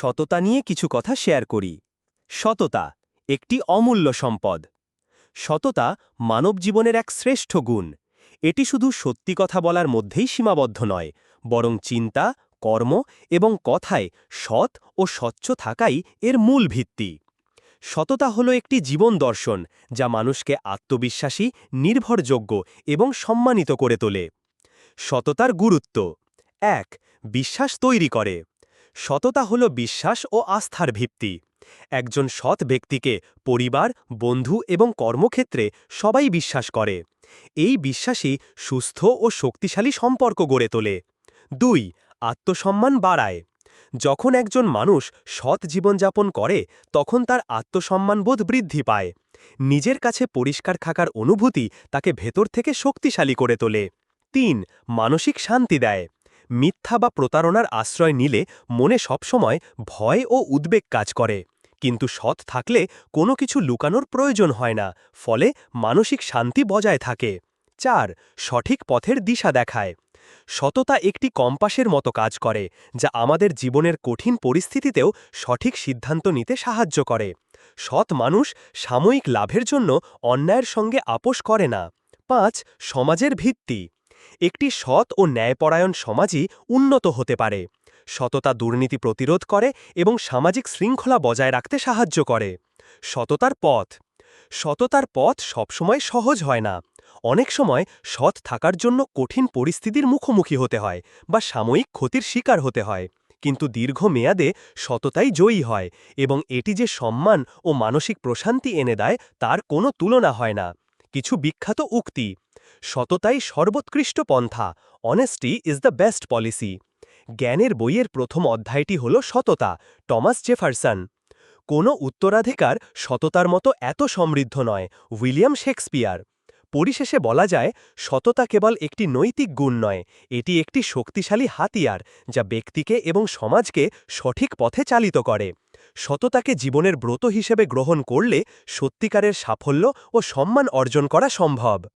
সততা নিয়ে কিছু কথা শেয়ার করি। সততা একটি অমূল্য সম্পদ। সততা মানব জীবনের এক শ্রেষ্ঠ গুণ। এটি শুধু সত্যি কথা বলার মধ্যেই সীমাবদ্ধ নয়, বরং চিন্তা, কর্ম এবং কথায় সৎ ও স্বচ্ছ থাকাই এর মূল ভিত্তি। সততা হল একটি জীবন দর্শন, যা মানুষকে আত্মবিশ্বাসী, নির্ভরযোগ্য এবং সম্মানিত করে তোলে। সততার গুরুত্ব। এক, বিশ্বাস তৈরি করে। সততা হল বিশ্বাস ও আস্থার ভিত্তি। একজন সৎ ব্যক্তিকে পরিবার, বন্ধু এবং কর্মক্ষেত্রে সবাই বিশ্বাস করে। এই বিশ্বাসই সুস্থ ও শক্তিশালী সম্পর্ক গড়ে তোলে। দুই, আত্মসম্মান বাড়ায়। যখন একজন মানুষ সৎ জীবনযাপন করে, তখন তার আত্মসম্মানবোধ বৃদ্ধি পায়। নিজের কাছে পরিষ্কার থাকার অনুভূতি তাকে ভেতর থেকে শক্তিশালী করে তোলে। তিন, মানসিক শান্তি দেয়। মিথ্যা বা প্রতারণার আশ্রয় নিলে মনে সবসময় ভয় ও উদ্বেগ কাজ করে। কিন্তু সৎ থাকলে কোনো কিছু লুকানোর প্রয়োজন হয় না, ফলে মানসিক শান্তি বজায় থাকে। চার, সঠিক পথের দিশা দেখায়। সততা একটি কম্পাসের মতো কাজ করে, যা আমাদের জীবনের কঠিন পরিস্থিতিতেও সঠিক সিদ্ধান্ত নিতে সাহায্য করে। সৎ মানুষ সাময়িক লাভের জন্য অন্যায়ের সঙ্গে আপোষ করে না। পাঁচ, সমাজের ভিত্তি। একটি সৎ ও ন্যায়পরায়ণ সমাজই উন্নত হতে পারে। সততা দুর্নীতি প্রতিরোধ করে এবং সামাজিক শৃঙ্খলা বজায় রাখতে সাহায্য করে। সততার পথ। সততার পথ সবসময় সহজ হয় না। অনেক সময় সৎ থাকার জন্য কঠিন পরিস্থিতির মুখোমুখি হতে হয় বা সাময়িক ক্ষতির শিকার হতে হয়। কিন্তু দীর্ঘ মেয়াদে সততাই জয়ী হয় এবং এটি যে সম্মান ও মানসিক প্রশান্তি এনে দেয় তার কোনো তুলনা হয় না। কিছু বিখ্যাত উক্তি। সততাই সর্বোৎকৃষ্ট পন্থা। Honesty is the best policy জ্ঞানের বইয়ের প্রথম অধ্যায়টি হল সততা, টমাস জেফারসন। কোনো উত্তরাধিকার সততার মতো এত সমৃদ্ধ নয়, উইলিয়াম শেক্সপিয়ার। পরিশেষে বলা যায়, সততা কেবল একটি নৈতিক গুণ নয়, এটি একটি শক্তিশালী হাতিয়ার যা ব্যক্তিকে এবং সমাজকে সঠিক পথে চালিত করে। সততাকে জীবনের ব্রত হিসেবে গ্রহণ করলে সত্যিকারের সাফল্য ও সম্মান অর্জন করা সম্ভব।